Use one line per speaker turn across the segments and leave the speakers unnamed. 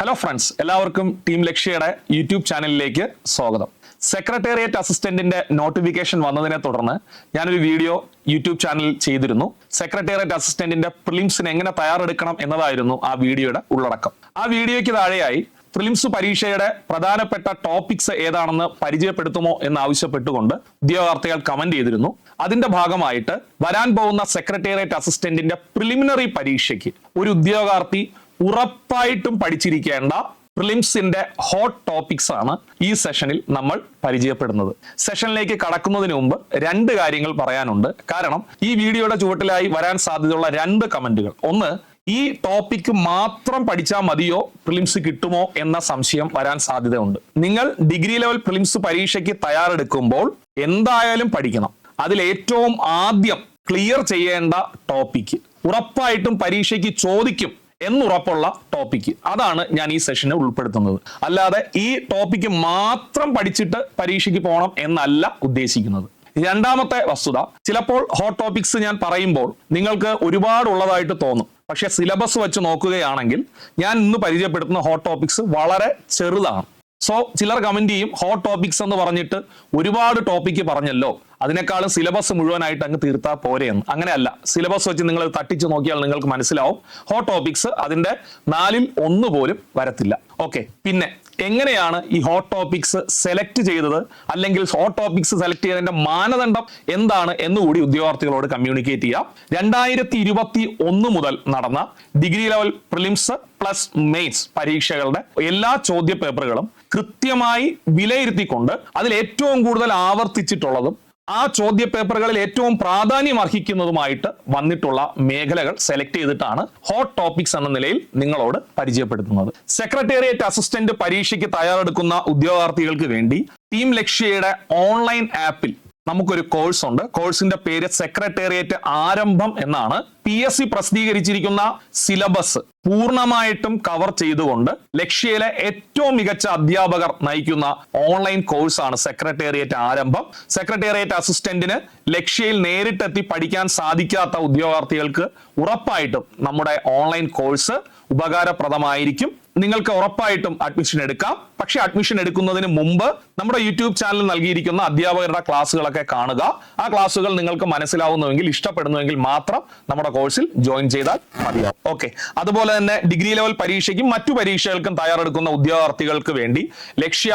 Hello friends എല്ലാവർക്കും team ലക്ഷ്യയുടെ YouTube ചാനലിലേക്ക് സ്വാഗതം. സെക്രട്ടേറിയറ്റ് അസിസ്റ്റന്റിന്റെ നോട്ടിഫിക്കേഷൻ വന്നതിനെ തുടർന്ന് ഞാനൊരു വീഡിയോ യൂട്യൂബ് ചാനൽ ചെയ്തിരുന്നു. സെക്രട്ടേറിയറ്റ് അസിസ്റ്റന്റിന്റെ പ്രിലിംസിന് എങ്ങനെ തയ്യാറെടുക്കണം എന്നതായിരുന്നു ആ വീഡിയോയുടെ ഉള്ളടക്കം. ആ വീഡിയോയ്ക്ക് താഴെയായി പ്രിലിംസ് പരീക്ഷയുടെ പ്രധാനപ്പെട്ട ടോപ്പിക്സ് ഏതാണെന്ന് പരിചയപ്പെടുത്തുമോ എന്ന് ആവശ്യപ്പെട്ടുകൊണ്ട് ഉദ്യോഗാർത്ഥികൾ കമന്റ് ചെയ്തിരുന്നു. അതിന്റെ ഭാഗമായിട്ട് വരാൻ പോകുന്ന സെക്രട്ടേറിയറ്റ് അസിസ്റ്റന്റിന്റെ പ്രിലിമിനറി പരീക്ഷയ്ക്ക് ഒരു ഉദ്യോഗാർത്ഥി ഉറപ്പായിട്ടും പഠിച്ചിരിക്കേണ്ട പ്രിലിംസിന്റെ ഹോട്ട് ടോപ്പിക്സ് ആണ് ഈ സെഷനിൽ നമ്മൾ പരിചയപ്പെടുന്നത്. സെഷനിലേക്ക് കടക്കുന്നതിന് മുമ്പ് രണ്ട് കാര്യങ്ങൾ പറയാനുണ്ട്. കാരണം ഈ വീഡിയോയുടെ ചുവട്ടിലായി വരാൻ സാധ്യതയുള്ള രണ്ട് കമന്റുകൾ. ഒന്ന് ഈ ടോപ്പിക് മാത്രം പഠിച്ചാൽ മതിയോ? പ്രിലിംസ് കിട്ടുമോ? എന്ന സംശയം വരാൻ സാധ്യതയുണ്ട്. നിങ്ങൾ ഡിഗ്രി ലെവൽ പ്രിലിംസ് പരീക്ഷയ്ക്ക് തയ്യാറെടുക്കുമ്പോൾ എന്തായാലും പഠിക്കണം. അതിൽ ഏറ്റവും ആദ്യം ക്ലിയർ ചെയ്യേണ്ട ടോപ്പിക്. ഉറപ്പായിട്ടും പരീക്ഷയ്ക്ക് ചോദിക്കും എന്നുറപ്പുള്ള ടോപ്പിക്ക് അതാണ് ഞാൻ ഈ സെഷനെ ഉൾപ്പെടുത്തുന്നത്. അല്ലാതെ ഈ ടോപ്പിക്ക് മാത്രം പഠിച്ചിട്ട് പരീക്ഷയ്ക്ക് പോകണം എന്നല്ല ഉദ്ദേശിക്കുന്നത്. രണ്ടാമത്തെ വസ്തുത ചിലപ്പോൾ ഹോട്ട് ടോപ്പിക്സ് ഞാൻ പറയുമ്പോൾ നിങ്ങൾക്ക് ഒരുപാട് ഉള്ളതായിട്ട് തോന്നും. പക്ഷെ സിലബസ് വെച്ച് നോക്കുകയാണെങ്കിൽ ഞാൻ ഇന്ന് പരിചയപ്പെടുത്തുന്ന ഹോട്ട് ടോപ്പിക്സ് വളരെ ചെറുതാണ്. സോ ചിലർ കമന്റ് ചെയ്യും ഹോട്ട് ടോപ്പിക്സ് എന്ന് പറഞ്ഞിട്ട് ഒരുപാട് ടോപ്പിക്ക് പറഞ്ഞല്ലോ. അതിനേക്കാളും സിലബസ് മുഴുവനായിട്ട് അങ്ങ് തീർത്താൽ പോരെയെന്ന്. അങ്ങനെയല്ല. സിലബസ് വെച്ച് നിങ്ങൾ തട്ടിച്ച് നോക്കിയാൽ നിങ്ങൾക്ക് മനസ്സിലാവും. ഹോ ടോപ്പിക്സ് അതിന്റെ നാലിൽ ഒന്ന് പോലും വരത്തില്ല. ഓക്കെ പിന്നെ എങ്ങനെയാണ് ഈ ഹോട്ട് ടോപ്പിക്സ് സെലക്ട് ചെയ്തത്? അല്ലെങ്കിൽ ഹോട്ട് ടോപ്പിക്സ് സെലക്ട് ചെയ്തതിന്റെ മാനദണ്ഡം എന്താണ് എന്നുകൂടി ഉദ്യോഗാർത്ഥികളോട് കമ്മ്യൂണിക്കേറ്റ് ചെയ്യാം. രണ്ടായിരത്തി ഇരുപത്തി ഒന്ന് മുതൽ നടന്ന degree level prelims plus mains പരീക്ഷകളുടെ എല്ലാ ചോദ്യ പേപ്പറുകളും കൃത്യമായി വിലയിരുത്തിക്കൊണ്ട് അതിൽ ഏറ്റവും കൂടുതൽ ആവർത്തിച്ചിട്ടുള്ളതും ആ ചോദ്യ പേപ്പറുകളിൽ ഏറ്റവും പ്രാധാന്യം അർഹിക്കുന്നതുമായിട്ട് വന്നിട്ടുള്ള മേഖലകൾ സെലക്ട് ചെയ്തിട്ടാണ് ഹോട്ട് ടോപ്പിക്സ് എന്ന നിലയിൽ നിങ്ങളോട് പരിചയപ്പെടുത്തുന്നത്. സെക്രട്ടേറിയറ്റ് അസിസ്റ്റന്റ് പരീക്ഷയ്ക്ക് തയ്യാറെടുക്കുന്ന ഉദ്യോഗാർത്ഥികൾക്ക് വേണ്ടി ടീം ലക്ഷ്യയുടെ ഓൺലൈൻ ആപ്പിൽ നമുക്കൊരു കോഴ്സ് ഉണ്ട്. കോഴ്സിന്റെ പേര് സെക്രട്ടേറിയറ്റ് ആരംഭം എന്നാണ്. പി എസ് സി പ്രസിദ്ധീകരിച്ചിരിക്കുന്ന സിലബസ് പൂർണമായിട്ടും കവർ ചെയ്തുകൊണ്ട് ലക്ഷ്യയിലെ ഏറ്റവും മികച്ച അധ്യാപകർ നയിക്കുന്ന ഓൺലൈൻ കോഴ്സാണ് സെക്രട്ടേറിയറ്റ് ആരംഭം. സെക്രട്ടേറിയറ്റ് അസിസ്റ്റന്റിന് ലക്ഷ്യയിൽ നേരിട്ടെത്തി പഠിക്കാൻ സാധിക്കാത്ത ഉദ്യോഗാർത്ഥികൾക്ക് ഉറപ്പായിട്ടും നമ്മുടെ ഓൺലൈൻ കോഴ്സ് ഉപകാരപ്രദമായിരിക്കും. നിങ്ങൾക്ക് ഉറപ്പായിട്ടും അഡ്മിഷൻ എടുക്കാം. പക്ഷെ അഡ്മിഷൻ എടുക്കുന്നതിന് മുമ്പ് നമ്മുടെ യൂട്യൂബ് ചാനൽ നൽകിയിരിക്കുന്ന അധ്യാപകരുടെ ക്ലാസ്സുകളൊക്കെ കാണുക. ആ ക്ലാസ്സുകൾ നിങ്ങൾക്ക് മനസ്സിലാവുന്നുവെങ്കിൽ ഇഷ്ടപ്പെടുന്നുവെങ്കിൽ മാത്രം നമ്മുടെ കോഴ്സിൽ ജോയിൻ ചെയ്താൽ മതിയാവും ഓക്കെ അതുപോലെ തന്നെ ഡിഗ്രി ലെവൽ പരീക്ഷയ്ക്കും മറ്റു പരീക്ഷകൾക്കും തയ്യാറെടുക്കുന്ന ഉദ്യോഗാർത്ഥികൾക്ക് വേണ്ടി ലക്ഷ്യ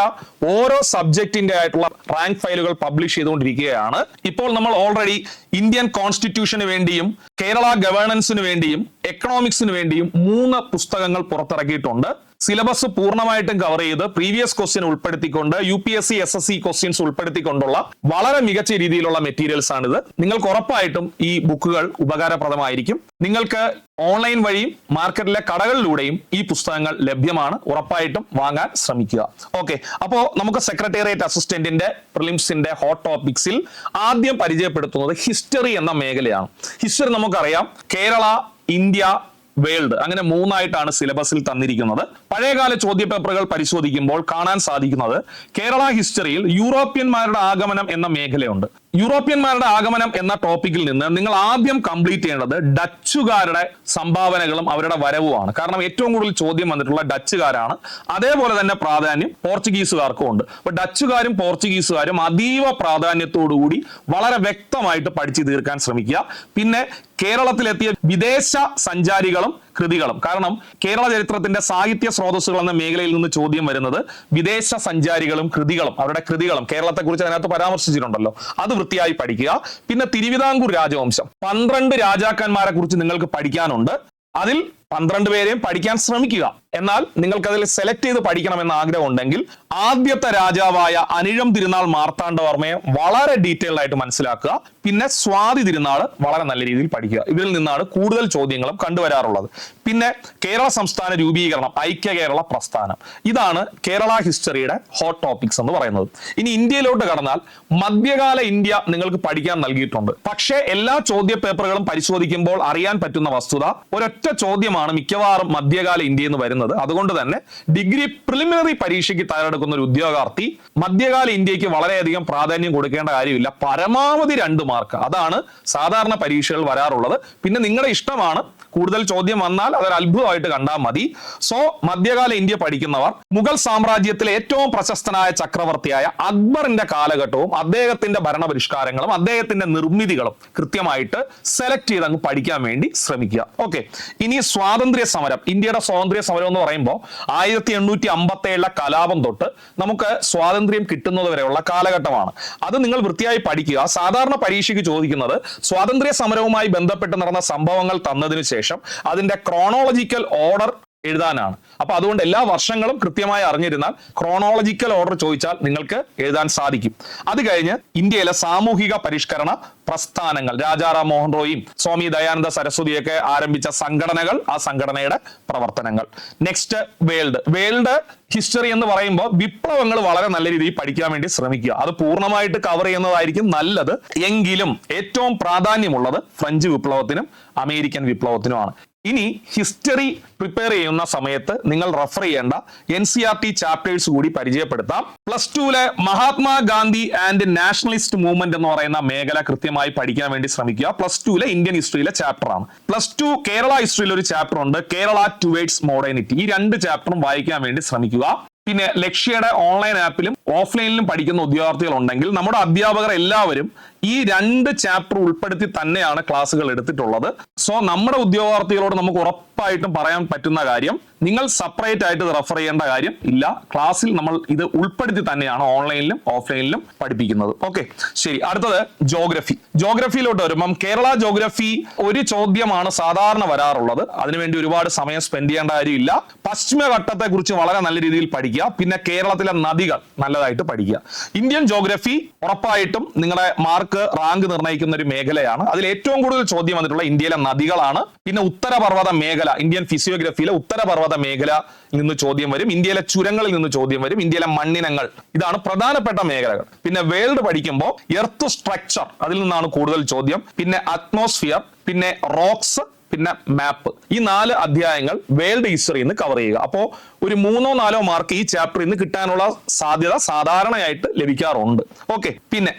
ഓരോ സബ്ജക്റ്റിന്റെ ആയിട്ടുള്ള റാങ്ക് ഫയലുകൾ പബ്ലിഷ് ചെയ്തുകൊണ്ടിരിക്കുകയാണ്. ഇപ്പോൾ നമ്മൾ ഓൾറെഡി ഇന്ത്യൻ കോൺസ്റ്റിറ്റ്യൂഷന് വേണ്ടിയും കേരള ഗവേണൻസിന് വേണ്ടിയും എക്കണോമിക്സിന് വേണ്ടിയും മൂന്ന് പുസ്തകങ്ങൾ പുറത്തിറക്കിയിട്ടുണ്ട്. സിലബസ് പൂർണമായിട്ടും കവർ ചെയ്ത് പ്രീവിയസ് ക്വസ്റ്റ്യൻ ഉൾപ്പെടുത്തിക്കൊണ്ട് U P S C S S C questions ഉൾപ്പെടുത്തിക്കൊണ്ടുള്ള വളരെ മികച്ച രീതിയിലുള്ള മെറ്റീരിയൽസ് ആണിത്. നിങ്ങൾക്ക് ഉറപ്പായിട്ടും ഈ ബുക്കുകൾ ഉപകാരപ്രദമായിരിക്കും. നിങ്ങൾക്ക് ഓൺലൈൻ വഴിയും മാർക്കറ്റിലെ കടകളിലൂടെയും ഈ പുസ്തകങ്ങൾ ലഭ്യമാണ്. ഉറപ്പായിട്ടും വാങ്ങാൻ ശ്രമിക്കുക. ഓക്കെ അപ്പോ നമുക്ക് സെക്രട്ടേറിയറ്റ് അസിസ്റ്റന്റിന്റെ പ്രിലിംസിന്റെ ഹോട്ട് ടോപ്പിക്സിൽ ആദ്യം പരിചയപ്പെടുത്തുന്നത് ഹിസ്റ്ററി എന്ന മേഖലയാണ്. ഹിസ്റ്ററി നമുക്കറിയാം. കേരള ഇന്ത്യ വേൾഡ് അങ്ങനെ മൂന്നായിട്ടാണ് സിലബസിൽ തന്നിരിക്കുന്നത്. പഴയകാല ചോദ്യപേപ്പറുകൾ പരിശോധിക്കുമ്പോൾ കാണാൻ സാധിക്കുന്നത് കേരള ഹിസ്റ്ററിയിൽ യൂറോപ്യന്മാരുടെ ആഗമനം എന്ന മേഖലയുണ്ട്. യൂറോപ്യന്മാരുടെ ആഗമനം എന്ന ടോപ്പിക്കിൽ നിന്ന് നിങ്ങൾ ആദ്യം കംപ്ലീറ്റ് ചെയ്യേണ്ടത് ഡച്ചുകാരുടെ സംഭാവനകളും അവരുടെ വരവുമാണ്. കാരണം ഏറ്റവും കൂടുതൽ ചോദ്യം വന്നിട്ടുള്ള ഡച്ചുകാരാണ്. അതേപോലെ തന്നെ പ്രാധാന്യം പോർച്ചുഗീസുകാർക്കും ഉണ്ട്. അപ്പൊ ഡച്ചുകാരും പോർച്ചുഗീസുകാരും അതീവ പ്രാധാന്യത്തോടുകൂടി വളരെ വ്യക്തമായിട്ട് പഠിച്ചു തീർക്കാൻ ശ്രമിക്കുക. പിന്നെ കേരളത്തിലെത്തിയ വിദേശ സഞ്ചാരികളും കൃതികളും. കാരണം കേരള ചരിത്രത്തിന്റെ സാഹിത്യ സ്രോതസ്സുകൾ എന്ന മേഖലയിൽ നിന്ന് ചോദ്യം വരുന്നത് വിദേശ സഞ്ചാരികളും കൃതികളും അവരുടെ കൃതികളും കേരളത്തെക്കുറിച്ച് അതിനകത്ത് പരാമർശിച്ചിട്ടുണ്ടല്ലോ. അത് വൃത്തിയായി പഠിക്കുക. പിന്നെ തിരുവിതാംകൂർ രാജവംശം. പന്ത്രണ്ട് രാജാക്കന്മാരെ കുറിച്ച് നിങ്ങൾക്ക് പഠിക്കാനുണ്ട്. അതിൽ പന്ത്രണ്ട് പേരെയും പഠിക്കാൻ ശ്രമിക്കുക. എന്നാൽ നിങ്ങൾക്കതിൽ സെലക്ട് ചെയ്ത് പഠിക്കണമെന്ന് ആഗ്രഹം ഉണ്ടെങ്കിൽ ആദ്യത്തെ രാജാവായ അനിഴം തിരുനാൾ മാർത്താണ്ഡവർമ്മയെ വളരെ ഡീറ്റെയിൽഡ് ആയിട്ട് മനസ്സിലാക്കുക. പിന്നെ സ്വാതി തിരുനാൾ വളരെ നല്ല രീതിയിൽ പഠിക്കുക. ഇതിൽ നിന്നാണ് കൂടുതൽ ചോദ്യങ്ങളും കണ്ടുവരാറുള്ളത്. പിന്നെ കേരള സംസ്ഥാന രൂപീകരണം ഐക്യ കേരള പ്രസ്ഥാനം. ഇതാണ് കേരള ഹിസ്റ്ററിയുടെ ഹോട്ട് ടോപ്പിക്സ് എന്ന് പറയുന്നത്. ഇനി ഇന്ത്യയിലോട്ട് കടന്നാൽ മധ്യകാല ഇന്ത്യ നിങ്ങൾക്ക് പഠിക്കാൻ നൽകിയിട്ടുണ്ട്. പക്ഷേ എല്ലാ ചോദ്യ പേപ്പറുകളും പരിശോധിക്കുമ്പോൾ അറിയാൻ പറ്റുന്ന വസ്തുത ഒരൊറ്റ ചോദ്യം ചോദ്യമാണ് മിക്കവാറും മധ്യകാല ഇന്ത്യയിൽ നിന്ന് വരുന്നത്. അതുകൊണ്ട് തന്നെ ഡിഗ്രി പ്രിലിമിനറി പരീക്ഷയ്ക്ക് തയ്യാറെടുക്കുന്ന ഒരു ഉദ്യോഗാർത്ഥി മധ്യകാല ഇന്ത്യയ്ക്ക് വളരെയധികം പ്രാധാന്യം കൊടുക്കേണ്ട കാര്യമില്ല. പരമാവധി രണ്ട് മാർക്ക് അതാണ് സാധാരണ പരീക്ഷകൾ വരാറുള്ളത്. പിന്നെ നിങ്ങളുടെ ഇഷ്ടമാണ് കൂടുതൽ ചോദ്യം വന്നാൽ അതൊരു അത്ഭുതമായിട്ട് കണ്ടാൽ മതി. സോ മധ്യകാല ഇന്ത്യ പഠിക്കുന്നവർ മുഗൾ സാമ്രാജ്യത്തിലെ ഏറ്റവും പ്രശസ്തനായ ചക്രവർത്തിയായ അക്ബറിന്റെ കാലഘട്ടവും അദ്ദേഹത്തിന്റെ ഭരണപരിഷ്കാരങ്ങളും അദ്ദേഹത്തിന്റെ നിർമ്മിതികളും കൃത്യമായിട്ട് സെലക്ട് ചെയ്ത് അങ്ങ് പഠിക്കാൻ വേണ്ടി ശ്രമിക്കുക. ഓക്കെ ഇനി സ്വാതന്ത്ര്യ സമരം ഇന്ത്യയുടെ സ്വാതന്ത്ര്യ സമരം എന്ന് പറയുമ്പോൾ ആയിരത്തി എണ്ണൂറ്റി അമ്പത്തി ഏഴിലെ കലാപം തൊട്ട് നമുക്ക് സ്വാതന്ത്ര്യം കിട്ടുന്നത് വരെയുള്ള കാലഘട്ടമാണ്. അത് നിങ്ങൾ വൃത്തിയായി പഠിക്കുക. സാധാരണ പരീക്ഷയ്ക്ക് ചോദിക്കുന്നത് സ്വാതന്ത്ര്യ സമരവുമായി ബന്ധപ്പെട്ട് നടന്ന സംഭവങ്ങൾ തന്നതിനു ശേഷം അതിന്റെ ക്രോണോളജിക്കൽ ഓർഡർ എഴുതാനാണ്. അപ്പൊ അതുകൊണ്ട് എല്ലാ വർഷങ്ങളും കൃത്യമായി അറിഞ്ഞിരുന്നാൽ ക്രോണോളജിക്കൽ ഓർഡർ ചോദിച്ചാൽ നിങ്ങൾക്ക് എഴുതാൻ സാധിക്കും. അത് കഴിഞ്ഞ് ഇന്ത്യയിലെ സാമൂഹിക പരിഷ്കരണ പ്രസ്ഥാനങ്ങൾ രാജാറാം മോഹൻ റോയും സ്വാമി ദയാനന്ദ സരസ്വതിയൊക്കെ ആരംഭിച്ച സംഘടനകൾ ആ സംഘടനയുടെ പ്രവർത്തനങ്ങൾ. Next world. വേൾഡ് ഹിസ്റ്ററി എന്ന് പറയുമ്പോൾ വിപ്ലവങ്ങൾ വളരെ നല്ല രീതിയിൽ പഠിക്കാൻ വേണ്ടി ശ്രമിക്കുക. അത് പൂർണമായിട്ട് കവർ ചെയ്യുന്നതായിരിക്കും നല്ലത്. എങ്കിലും ഏറ്റവും പ്രാധാന്യമുള്ളത് ഫ്രഞ്ച് വിപ്ലവത്തിനും അമേരിക്കൻ വിപ്ലവത്തിനുമാണ്. ഇനി ഹിസ്റ്ററി പ്രിപ്പയർ ചെയ്യുന്ന സമയത്ത് നിങ്ങൾ റെഫർ ചെയ്യേണ്ട N C R T chapters കൂടി പരിചയപ്പെടുത്താം. പ്ലസ് ടുവിലെ മഹാത്മാഗാന്ധി ആൻഡ് നാഷണലിസ്റ്റ് മൂവ്മെന്റ് എന്ന് പറയുന്ന മേഖല കൃത്യമായി പഠിക്കാൻ വേണ്ടി ശ്രമിക്കുക. പ്ലസ് ടുവിലെ ഇന്ത്യൻ ഹിസ്റ്ററിയിലെ ചാപ്റ്റർ ആണ്. പ്ലസ് ടു കേരള ഹിസ്റ്ററിയിൽ ഒരു ചാപ്റ്റർ ഉണ്ട്. കേരള ടുവേഡ്സ് മോഡേണിറ്റി ഈ രണ്ട് ചാപ്റ്ററും വായിക്കാൻ വേണ്ടി ശ്രമിക്കുക. പിന്നെ ലക്ഷ്യയുടെ ഓൺലൈൻ ആപ്പിലും ഓഫ്ലൈനിലും പഠിക്കുന്ന ഉദ്യോഗാർത്ഥികൾ ഉണ്ടെങ്കിൽ നമ്മുടെ അധ്യാപകർ എല്ലാവരും ഈ രണ്ട് ചാപ്റ്റർ ഉൾപ്പെടുത്തി തന്നെയാണ് ക്ലാസ്സുകൾ എടുത്തിട്ടുള്ളത്. സോ നമ്മുടെ ഉദ്യോഗാർത്ഥികളോട് നമുക്ക് ഉറപ്പായിട്ടും പറയാൻ പറ്റുന്ന കാര്യം നിങ്ങൾ സെപ്പറേറ്റ് ആയിട്ട് റെഫർ ചെയ്യേണ്ട കാര്യം ഇല്ല. ക്ലാസ്സിൽ നമ്മൾ ഇത് ഉൾപ്പെടുത്തി തന്നെയാണ് ഓൺലൈനിലും ഓഫ്ലൈനിലും പഠിപ്പിക്കുന്നത്. ഓക്കെ ശരി. അടുത്തത് ജോഗ്രഫി ജോഗ്രഫിയിലോട്ട് വരുമ്പം കേരള ജോഗ്രഫി ഒരു ചോദ്യമാണ് സാധാരണ വരാറുള്ളത്. അതിനുവേണ്ടി ഒരുപാട് സമയം സ്പെൻഡ് ചെയ്യേണ്ട കാര്യമില്ല. പശ്ചിമഘട്ടത്തെ കുറിച്ച് വളരെ നല്ല രീതിയിൽ പഠിക്കുക. പിന്നെ കേരളത്തിലെ നദികൾ നല്ലതായിട്ട് പഠിക്കുക. ഇന്ത്യൻ ജോഗ്രഫി ഉറപ്പായിട്ടും നിങ്ങളുടെ മാർക്ക് റാങ്ക് നിർണയിക്കുന്ന ഒരു മേഖലയാണ്. അതിൽ ഏറ്റവും കൂടുതൽ ചോദ്യം വന്നിട്ടുള്ള ഇന്ത്യയിലെ നദികളാണ്. പിന്നെ ഉത്തരപർവത മേഖല ഇന്ത്യൻ ഫിസിയോഗ്രഫിയിലെ ഉത്തരപർവത മേഖല നിന്ന് ചോദ്യം വരും. ഇന്ത്യയിലെ ചുരങ്ങളിൽ നിന്ന് ചോദ്യം വരും. ഇന്ത്യയിലെ മണ്ണിനങ്ങൾ. ഇതാണ് പ്രധാനപ്പെട്ട മേഖലകൾ. പിന്നെ വേൾഡ് പഠിക്കുമ്പോൾ എർത്ത് സ്ട്രക്ചർ അതിൽ നിന്നാണ് കൂടുതൽ ചോദ്യം. പിന്നെ അറ്റ്മോസ്ഫിയർ പിന്നെ റോക്സ് പിന്നെ മാപ്പ് ഈ നാല് അധ്യായങ്ങൾ വേൾഡ് ഹിസ്റ്ററി എന്ന് കവർ ചെയ്യുക. അപ്പോൾ ഒരു മൂന്നോ നാലോ മാർക്ക് ഈ ചാപ്റ്ററിൽ നിന്ന് കിട്ടാനുള്ള സാധ്യത സാധാരണയായിട്ട് ലഭിക്കാറുണ്ട്. ഓക്കെ പിന്നെ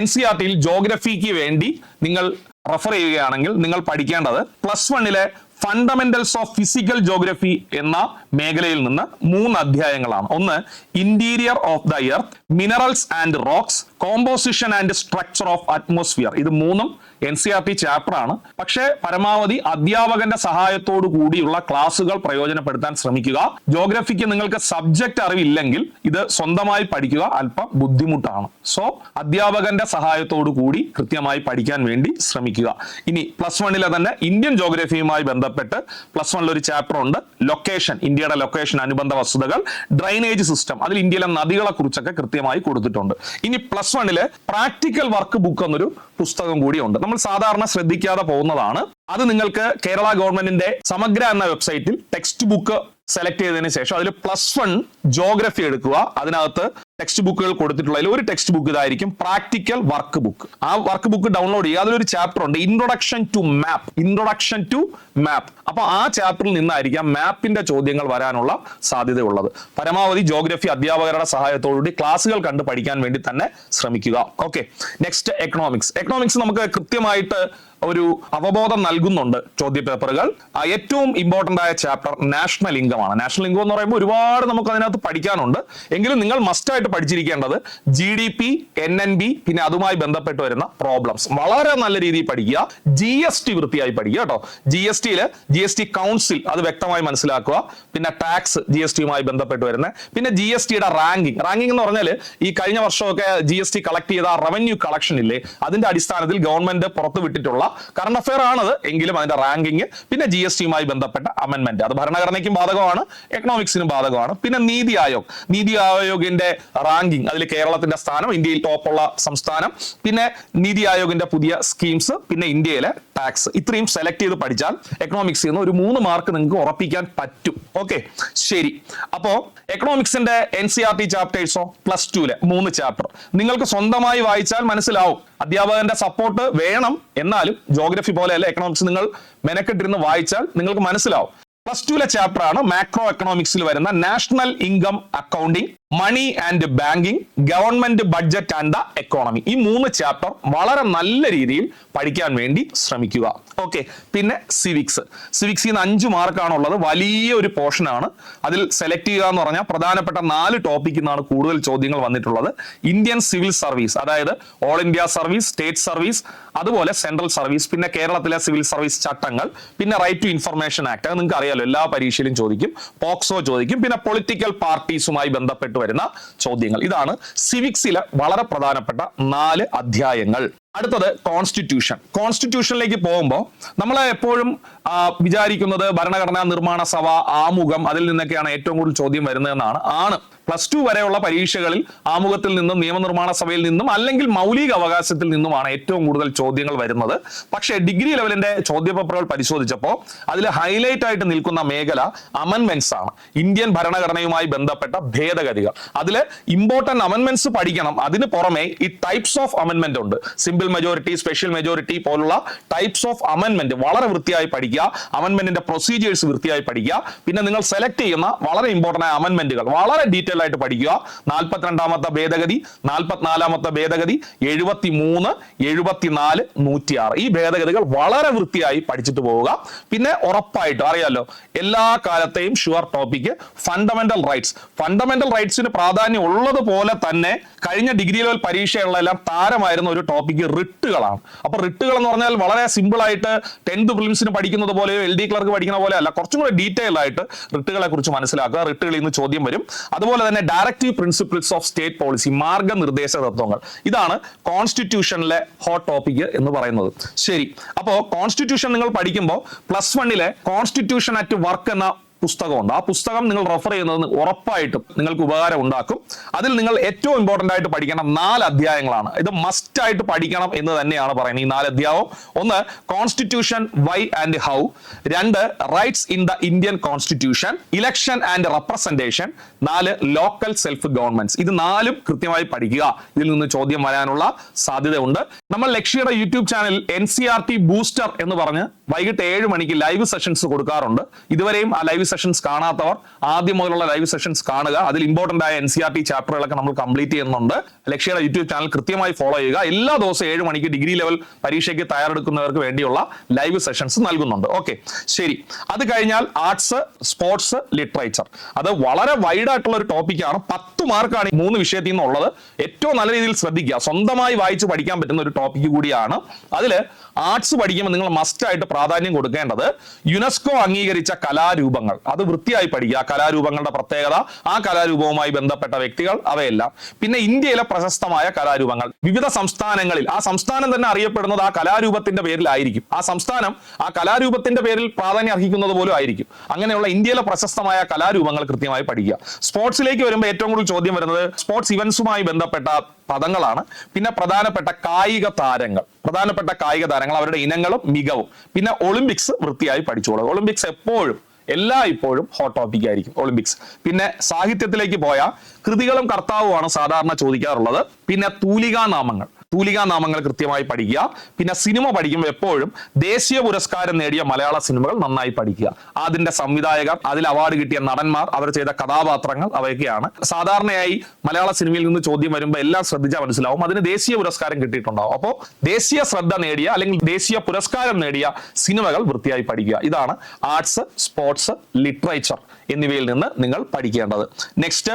എൻ സി ആർ ടിയിൽ ജോഗ്രഫിക്ക് വേണ്ടി നിങ്ങൾ റെഫർ ചെയ്യുകയാണെങ്കിൽ നിങ്ങൾ പഠിക്കേണ്ടത് പ്ലസ് വണ്ണിലെ ഫണ്ടമെന്റൽസ് ഓഫ് ഫിസിക്കൽ ജോഗ്രഫി എന്ന മേഖലയിൽ നിന്ന് മൂന്ന് അധ്യായങ്ങളാണ്. ഒന്ന് interior of the earth minerals and rocks composition and structure of atmosphere ഇത് മൂന്നും N C R T chapter ആണ്. പക്ഷേ പരമാവധി അധ്യാപകന്റെ സഹായത്തോടു കൂടിയുള്ള ക്ലാസുകൾ പ്രയോജനപ്പെടുത്താൻ ശ്രമിക്കുക. ജോഗ്രഫിക്ക് നിങ്ങൾക്ക് സബ്ജക്ട് അറിവില്ലെങ്കിൽ ഇത് സ്വന്തമായി പഠിക്കുക അല്പം ബുദ്ധിമുട്ടാണ്. സോ അധ്യാപകന്റെ സഹായത്തോടു കൂടി കൃത്യമായി പഠിക്കാൻ വേണ്ടി ശ്രമിക്കുക. ഇനി പ്ലസ് വണ്ണിലെ തന്നെ ഇന്ത്യൻ ജോഗ്രഫിയുമായി ബന്ധപ്പെട്ട് പ്ലസ് വണ്ണിൽ ഒരു ചാപ്റ്റർ ഉണ്ട്. ലൊക്കേഷൻ ഇന്ത്യയുടെ ലൊക്കേഷൻ അനുബന്ധ വസ്തുതകൾ ഡ്രൈനേജ് സിസ്റ്റം അതിൽ ഇന്ത്യയിലെ നദികളെ കുറിച്ചൊക്കെ കൃത്യമായി കൊടുത്തിട്ടുണ്ട്. ഇനി പ്ലസ് വണ്ണിൽ പ്രാക്ടിക്കൽ വർക്ക് ബുക്ക് എന്നൊരു പുസ്തകം കൂടിയുണ്ട്. നമ്മൾ സാധാരണ ശ്രദ്ധിക്കാതെ പോകുന്നതാണ്. അത് നിങ്ങൾക്ക് കേരള ഗവൺമെന്റിന്റെ സമഗ്ര എന്ന വെബ്സൈറ്റിൽ ടെക്സ്റ്റ് ബുക്ക് സെലക്ട് ചെയ്തതിന് ശേഷം അതിൽ പ്ലസ് വൺ ജോഗ്രഫി എടുക്കുക. അതിനകത്ത് ടെക്സ്റ്റ് ബുക്കുകൾ കൊടുത്തിട്ടുള്ളതിൽ ഒരു ടെക്സ്റ്റ് ബുക്ക് ഇതായിരിക്കും പ്രാക്ടിക്കൽ വർക്ക് ബുക്ക് ആ വർക്ക് ബുക്ക് ഡൗൺലോഡ് ചെയ്യുക. അതിലൊരു ചാപ്റ്റർ ഉണ്ട്. Introduction to map introduction to map അപ്പൊ ആ ചാപ്റ്ററിൽ നിന്നായിരിക്കാം മാപ്പിന്റെ ചോദ്യങ്ങൾ വരാനുള്ള സാധ്യതയുള്ളത്. പരമാവധി ജോഗ്രഫി അധ്യാപകരുടെ സഹായത്തോടുകൂടി ക്ലാസ്സുകൾ കണ്ട് പഠിക്കാൻ വേണ്ടി തന്നെ ശ്രമിക്കുക. ഓക്കെ നെക്സ്റ്റ് എക്കണോമിക്സ് എക്കണോമിക്സ് നമുക്ക് കൃത്യമായിട്ട് ഒരു അവബോധം നൽകുന്നുണ്ട് ചോദ്യപേപ്പറുകൾ. പേപ്പറുകൾ ഏറ്റവും ഇമ്പോർട്ടന്റ് ആയ ചാപ്റ്റർ നാഷണൽ ഇൻകമാണ് നാഷണൽ ഇൻകം എന്ന് പറയുമ്പോൾ ഒരുപാട് നമുക്ക് അതിനകത്ത് പഠിക്കാനുണ്ട്. എങ്കിലും നിങ്ങൾ മസ്റ്റ് ആയിട്ട് പഠിച്ചിരിക്കേണ്ടത് G D P N N B പിന്നെ അതുമായി ബന്ധപ്പെട്ട് വരുന്ന പ്രോബ്ലംസ് വളരെ നല്ല രീതിയിൽ പഠിക്കുക. ജി എസ് ടി വൃത്തിയായി പഠിക്കുക കേട്ടോ. ജി എസ് ടിയിൽ ജി എസ് ടി കൗൺസിൽ അത് വ്യക്തമായി മനസ്സിലാക്കുക. പിന്നെ ടാക്സ് ജി എസ് ടിയുമായി ബന്ധപ്പെട്ട് വരുന്നത് പിന്നെ ജി എസ് ടിയുടെ റാങ്കിങ് റാങ്കിങ് എന്ന് പറഞ്ഞാൽ ഈ കഴിഞ്ഞ വർഷമൊക്കെ ജി എസ് ടി കളക്ട് ചെയ്ത റവന്യൂ കളക്ഷൻ ഇല്ലേ? അതിന്റെ അടിസ്ഥാനത്തിൽ ഗവൺമെന്റ് പുറത്തുവിട്ടിട്ടുള്ള കറണ്ട് അഫയർ ആണത് എങ്കിലും അതിന്റെ റാങ്കിങ് പിന്നെ ജി എസ് ടിയുമായി ബന്ധപ്പെട്ട അമെന്റ്മെന്റ് അത് ഭരണഘടനയ്ക്കും ബാധകമാണ് എക്കണോമിക്സിനും ബാധകമാണ് പിന്നെ നീതി ആയോഗ്. നീതി ആയോഗിന്റെ റാങ്കിങ് അതിൽ കേരളത്തിന്റെ സ്ഥാനം ഇന്ത്യയിൽ ടോപ്പുള്ള സംസ്ഥാനം പിന്നെ നീതി ആയോഗിന്റെ പുതിയ സ്കീംസ് പിന്നെ ഇന്ത്യയിലെ ടാക്സ് ഇത്രയും സെലക്ട് ചെയ്ത് പഠിച്ചാൽ എക്കണോമിക്സിൽ നിന്ന് ഒരു മൂന്ന് മാർക്ക് നിങ്ങൾക്ക് ഉറപ്പിക്കാൻ പറ്റും. ഓക്കെ ശരി. അപ്പോ എക്കണോമിക്സിന്റെ എൻ സി ആർ ടി ചാപ്റ്റേഴ്സോ പ്ലസ് ടുവിലെ മൂന്ന് ചാപ്റ്റർ നിങ്ങൾക്ക് സ്വന്തമായി വായിച്ചാൽ മനസ്സിലാവും. അധ്യാപകന്റെ സപ്പോർട്ട് വേണം. എന്നാലും ജോഗ്രഫി പോലെ അല്ല എക്കണോമിക്സ് നിങ്ങൾ മെനക്കെട്ടിരുന്ന് വായിച്ചാൽ നിങ്ങൾക്ക് മനസ്സിലാവും. പ്ലസ് ടുവിലെ ചാപ്റ്റർ ആണ് മാക്രോ എക്കണോമിക്സിൽ വരുന്ന national income accounting money and banking government budget and the economy ഈ മൂന്ന് ചാപ്റ്റർ വളരെ നല്ല രീതിയിൽ പഠിക്കാൻ വേണ്ടി ശ്രമിക്കുക. ഓക്കെ പിന്നെ സിവിക്സ് സിവിക്സിൽ നിന്ന് അഞ്ച് മാർക്കാണുള്ളത് വലിയ ഒരു പോർഷൻ ആണ്. അതിൽ സെലക്ട് ചെയ്യുക എന്ന് പറഞ്ഞാൽ പ്രധാനപ്പെട്ട നാല് ടോപ്പിക്കിൽ നിന്നാണ് കൂടുതൽ ചോദ്യങ്ങൾ വന്നിട്ടുള്ളത്. ഇന്ത്യൻ സിവിൽ സർവീസ് അതായത് all India service state service അതുപോലെ സെൻട്രൽ സർവീസ് പിന്നെ കേരളത്തിലെ സിവിൽ സർവീസ് ചട്ടങ്ങൾ പിന്നെ റൈറ്റ് ടു ഇൻഫർമേഷൻ ആക്ട് അത് നിങ്ങൾക്ക് അറിയാലോ എല്ലാ പരീക്ഷയിലും ചോദിക്കും പോക്സോ ചോദിക്കും പിന്നെ പൊളിറ്റിക്കൽ പാർട്ടീസുമായി ബന്ധപ്പെട്ട് വരുന്ന ചോദ്യങ്ങൾ. ഇതാണ് സിവിക്സിലെ വളരെ പ്രധാനപ്പെട്ട നാല് അധ്യായങ്ങൾ. അടുത്തത് കോൺസ്റ്റിറ്റ്യൂഷൻ കോൺസ്റ്റിറ്റ്യൂഷനിലേക്ക് പോകുമ്പോൾ നമ്മൾ എപ്പോഴും വിചാരിക്കുന്നത് ഭരണഘടനാ നിർമ്മാണ സഭ ആമുഖം അതിൽ നിന്നൊക്കെയാണ് ഏറ്റവും കൂടുതൽ ചോദ്യം വരുന്നതെന്നാണ്. ആണ്. പ്ലസ് ടു വരെയുള്ള പരീക്ഷകളിൽ ആമുഖത്തിൽ നിന്നും നിയമനിർമ്മാണ സഭയിൽ നിന്നും അല്ലെങ്കിൽ മൗലിക അവകാശത്തിൽ നിന്നുമാണ് ഏറ്റവും കൂടുതൽ ചോദ്യങ്ങൾ വരുന്നത്. പക്ഷേ ഡിഗ്രി ലെവലിന്റെ ചോദ്യപേപ്പറുകൾ പരിശോധിച്ചപ്പോൾ അതിൽ ഹൈലൈറ്റ് ആയിട്ട് നിൽക്കുന്ന മേഖല അമൻമെന്റ്സ് ആണ്. ഇന്ത്യൻ ഭരണഘടനയുമായി ബന്ധപ്പെട്ട ഭേദഗതികൾ. അതിൽ ഇമ്പോർട്ടന്റ് അമൻമെന്റ്സ് പഠിക്കണം. അതിന് പുറമെ ഈ ടൈപ്സ് ഓഫ് അമൻമെന്റ് ഉണ്ട്. സിമ്പിൾ മെജോറിറ്റി സ്പെഷ്യൽ മെജോറിറ്റി പോലുള്ള ടൈപ്സ് ഓഫ് അമൻമെന്റ് വളരെ വൃത്തിയായി പഠിക്കുക. അമൻമെന്റിന്റെ പ്രൊസീജിയേഴ്സ് വൃത്തിയായി പഠിക്കുക. പിന്നെ നിങ്ങൾ സെലക്ട് ചെയ്യുന്ന വളരെ ഇമ്പോർട്ടന്റ് ആയ അമൻമെന്റുകൾ വളരെ ഡീറ്റെയിൽ ആയിട്ട് പഠിക്കുക. നാൽപ്പത്തിരണ്ടാമത്തെ ഭേദഗതി നാൽപ്പത്തിനാലാമത്തെ ഭേദഗതി എഴുപത്തി മൂന്ന് എഴുപത്തിനാല് നൂറ്റിയാറ്. ഈ ഭേദഗതികൾ വളരെ വൃത്തിയായി പഠിച്ചിട്ട് പോവുക. പിന്നെ ഉറപ്പായിട്ടും അറിയാലോ എല്ലാ കാലത്തെയും sure topic fundamental rights fundamental റൈറ്റ്സിന് പ്രാധാന്യം ഉള്ളതുപോലെ തന്നെ കഴിഞ്ഞ ഡിഗ്രി ലെവൽ പരീക്ഷയുള്ളതെല്ലാം താരമായിരുന്ന ഒരു ടോപ്പിക്ക് റിട്ടുകളാണ്. അപ്പൊ റിട്ടുകൾ എന്ന് പറഞ്ഞാൽ വളരെ സിമ്പിൾ ആയിട്ട് ടെൻത്ത് പ്രിലിംസിന് പഠിക്കുന്നത് പോലെയോ എൽ ഡി ക്ലർക്ക് പഠിക്കുന്ന പോലെ അല്ല. കുറച്ചും കൂടെ ഡീറ്റെയിൽ ആയിട്ട് റിട്ടുകളെ കുറിച്ച് മനസ്സിലാക്കുക. റിട്ടുകളിൽ നിന്ന് ചോദ്യം വരും. അതുപോലെ തന്നെ directive principles of state policy മാർഗനിർദ്ദേശ തത്വങ്ങൾ. ഇതാണ് കോൺസ്റ്റിറ്റ്യൂഷനിലെ ഹോട്ട് ടോപ്പിക് എന്ന് പറയുന്നത്. ശരി. അപ്പോ കോൺസ്റ്റിറ്റ്യൂഷൻ നിങ്ങൾ പഠിക്കുമ്പോൾ പ്ലസ് വണ്ണിലെ കോൺസ്റ്റിറ്റ്യൂഷൻ അറ്റ് വർക്ക് എന്ന പുസ്തകമുണ്ട്. ആ പുസ്തകം നിങ്ങൾ റെഫർ ചെയ്യുന്നത് ഉറപ്പായിട്ടും നിങ്ങൾക്ക് ഉപകാരം ഉണ്ടാക്കും. അതിൽ നിങ്ങൾ ഏറ്റവും ഇമ്പോർട്ടന്റ് ആയിട്ട് പഠിക്കേണ്ട നാല് അധ്യായങ്ങളാണ്. ഇത് മസ്റ്റ് ആയിട്ട് പഠിക്കണം എന്ന് തന്നെയാണ് പറയുന്നത്. ഈ നാല് അധ്യായം ഒന്ന് കോൺസ്റ്റിറ്റ്യൂഷൻ വൈ ആൻഡ് ഹൗ രണ്ട് rights in the Indian constitution election and representation നാല് ലോക്കൽ സെൽഫ് ഗവൺമെന്റ്സ് ഇത് നാലും കൃത്യമായി പഠിക്കുക. ഇതിൽ നിന്ന് ചോദ്യം വരാനുള്ള സാധ്യതയുണ്ട്. നമ്മൾ ലക്ഷ്യയുടെ YouTube channel N C R T booster എന്ന് പറഞ്ഞ് വൈകിട്ട് ഏഴ് മണിക്ക് ലൈവ് സെഷൻസ് കൊടുക്കാറുണ്ട്. ഇതുവരെയും ആ ലൈവ് സെഷൻസ് കാണാത്തവർ ആദ്യം മുതലുള്ള ലൈവ് സെഷൻസ് കാണുക. അതിൽ ഇമ്പോർട്ടന്റ് ആയ എൻ സി ആർ ടി ചാപ്റ്ററുകളൊക്കെ നമ്മൾ കംപ്ലീറ്റ് ചെയ്യുന്നുണ്ട്. ലക്ഷ്യയുടെ യൂട്യൂബ് ചാനൽ കൃത്യമായി ഫോളോ ചെയ്യുക. എല്ലാ ദിവസവും ഏഴ് മണിക്ക് ഡിഗ്രി ലെവൽ പരീക്ഷയ്ക്ക് തയ്യാറെടുക്കുന്നവർക്ക് വേണ്ടിയുള്ള ലൈവ് സെഷൻസ് നൽകുന്നുണ്ട്. ഓക്കെ ശരി. അത് കഴിഞ്ഞാൽ ആർട്സ് സ്പോർട്സ് ലിറ്ററേച്ചർ അത് വളരെ വൈഡ് ആയിട്ടുള്ള ഒരു ടോപ്പിക്കാണ് പത്ത് മാർക്കാണ് ഈ മൂന്ന് വിഷയത്തിൽ നിന്നുള്ളത്. ഏറ്റവും നല്ല രീതിയിൽ ശ്രദ്ധിക്കുക. സ്വന്തമായി വായിച്ച് പഠിക്കാൻ പറ്റുന്ന ഒരു ടോപ്പിക് കൂടിയാണ്. അതിൽ ആർട്സ് പഠിക്കുമ്പോൾ നിങ്ങൾ മസ്റ്റ് ആയിട്ട് പ്രാധാന്യം കൊടുക്കേണ്ടത് യുനെസ്കോ അംഗീകരിച്ച കലാരൂപങ്ങൾ. അത് വൃത്തിയായി പഠിക്കുക. കലാരൂപങ്ങളുടെ പ്രത്യേകത ആ കലാരൂപവുമായി ബന്ധപ്പെട്ട വ്യക്തികൾ അവയെല്ലാം. പിന്നെ ഇന്ത്യയിലെ പ്രശസ്തമായ കലാരൂപങ്ങൾ. വിവിധ സംസ്ഥാനങ്ങളിൽ ആ സംസ്ഥാനം തന്നെ അറിയപ്പെടുന്നത് ആ കലാരൂപത്തിന്റെ പേരിലായിരിക്കും. ആ സംസ്ഥാനം ആ കലാരൂപത്തിന്റെ പേരിൽ പ്രാധാന്യം അർഹിക്കുന്നത് പോലും ആയിരിക്കും. അങ്ങനെയുള്ള ഇന്ത്യയിലെ പ്രശസ്തമായ കലാരൂപങ്ങൾ കൃത്യമായി പഠിക്കുക. സ്പോർട്സിലേക്ക് വരുമ്പോൾ ഏറ്റവും കൂടുതൽ ചോദ്യം വരുന്നത് സ്പോർട്സ് ഇവന്റ്സുമായി ബന്ധപ്പെട്ട പദങ്ങളാണ്. പിന്നെ പ്രധാനപ്പെട്ട കായിക താരങ്ങൾ. പ്രധാനപ്പെട്ട കായിക താരങ്ങൾ അവരുടെ ഇനങ്ങളും മികവും. പിന്നെ ഒളിമ്പിക്സ് വൃത്തിയായി പഠിച്ചോളൂ. ഒളിമ്പിക്സ് എപ്പോഴും എല്ലാ ഇപ്പോഴും ഹോട്ട് ടോപ്പിക് ആയിരിക്കും ഒളിമ്പിക്സ് പിന്നെ സാഹിത്യത്തിലേക്ക് പോയ കൃതികളും കർത്താവുമാണ് സാധാരണ ചോദിക്കാറുള്ളത്. പിന്നെ തൂലികാ നാമങ്ങൾ തൂലികാ നാമങ്ങൾ കൃത്യമായി പഠിക്കുക. പിന്നെ സിനിമ പഠിക്കുമ്പോൾ എപ്പോഴും ദേശീയ പുരസ്കാരം നേടിയ മലയാള സിനിമകൾ നന്നായി പഠിക്കുക. അതിന്റെ സംവിധായകർ അതിൽ അവാർഡ് കിട്ടിയ നടന്മാർ അവർ ചെയ്ത കഥാപാത്രങ്ങൾ അവയൊക്കെയാണ്. സാധാരണയായി മലയാള സിനിമയിൽ നിന്ന് ചോദ്യം വരുമ്പോൾ എല്ലാം ശ്രദ്ധിച്ചാൽ മനസ്സിലാവും. അതിന് ദേശീയ പുരസ്കാരം കിട്ടിയിട്ടുണ്ടാവും. അപ്പോൾ ദേശീയ ശ്രദ്ധ നേടിയ അല്ലെങ്കിൽ ദേശീയ പുരസ്കാരം നേടിയ സിനിമകൾ വൃത്തിയായി പഠിക്കുക. ഇതാണ് ആർട്സ് സ്പോർട്സ് ലിറ്ററേച്ചർ എന്നിവയിൽ നിന്ന് നിങ്ങൾ പഠിക്കേണ്ടത്. Next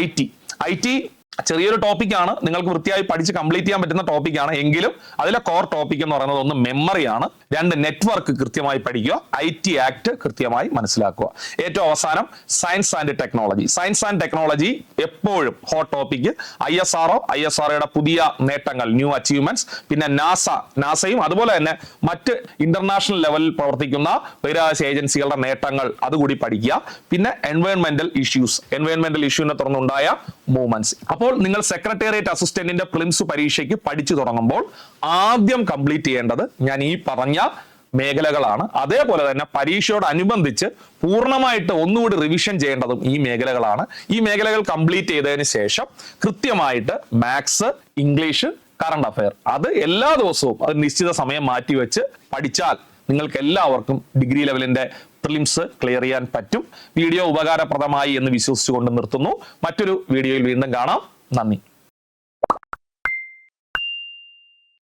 I T I T ചെറിയൊരു ടോപ്പിക്കാണ് നിങ്ങൾക്ക് വൃത്തിയായി പഠിച്ച് കംപ്ലീറ്റ് ചെയ്യാൻ പറ്റുന്ന ടോപ്പിക്കാണ് എങ്കിലും അതിലെ കോർ ടോപ്പിക് എന്ന് പറയുന്നത് ഒന്ന് മെമ്മറിയാണ് രണ്ട് നെറ്റ്വർക്ക് കൃത്യമായി പഠിക്കുക. ഐ ടി ആക്ട് കൃത്യമായി മനസ്സിലാക്കുക. ഏറ്റവും അവസാനം science and technology science and technology എപ്പോഴും hot topic I S R O I S ആർഒയുടെ പുതിയ നേട്ടങ്ങൾ ന്യൂ അച്ചീവ്മെന്റ്സ് പിന്നെ നാസ നാസയും അതുപോലെ തന്നെ മറ്റ് ഇന്റർനാഷണൽ ലെവലിൽ പ്രവർത്തിക്കുന്ന ബഹിരാകാശ ഏജൻസികളുടെ നേട്ടങ്ങൾ അതുകൂടി പഠിക്കുക. പിന്നെ എൻവയോൺമെന്റൽ ഇഷ്യൂസ് എൻവയോൺമെന്റൽ ഇഷ്യൂവിനെ തുടർന്നുണ്ടായ മൂവ്മെന്റ്സ് അപ്പോൾ നിങ്ങൾ സെക്രട്ടേറിയറ്റ് അസിസ്റ്റന്റിന്റെ പ്രിലിംസ് പരീക്ഷയ്ക്ക് പഠിച്ചു തുടങ്ങുമ്പോൾ ആദ്യം കംപ്ലീറ്റ് ചെയ്യേണ്ടത് ഞാൻ ഈ പറഞ്ഞ മേഖലകളാണ്. അതേപോലെ തന്നെ പരീക്ഷയോടനുബന്ധിച്ച് പൂർണമായിട്ട് ഒന്നുകൂടി റിവിഷൻ ചെയ്യേണ്ടതും ഈ മേഖലകളാണ്. ഈ മേഖലകൾ കംപ്ലീറ്റ് ചെയ്തതിന് ശേഷം കൃത്യമായിട്ട് മാത്സ് ഇംഗ്ലീഷ് കറണ്ട് അഫയർ അത് എല്ലാ ദിവസവും അത് നിശ്ചിത സമയം മാറ്റിവെച്ച് പഠിച്ചാൽ നിങ്ങൾക്ക് എല്ലാവർക്കും ഡിഗ്രി ലെവലിന്റെ പ്രിലിംസ് ക്ലിയർ ചെയ്യാൻ പറ്റും. വീഡിയോ ഉപകാരപ്രദമായി എന്ന് വിശ്വസിച്ചുകൊണ്ട് നിർത്തുന്നു. മറ്റൊരു വീഡിയോയിൽ വീണ്ടും കാണാം. nami.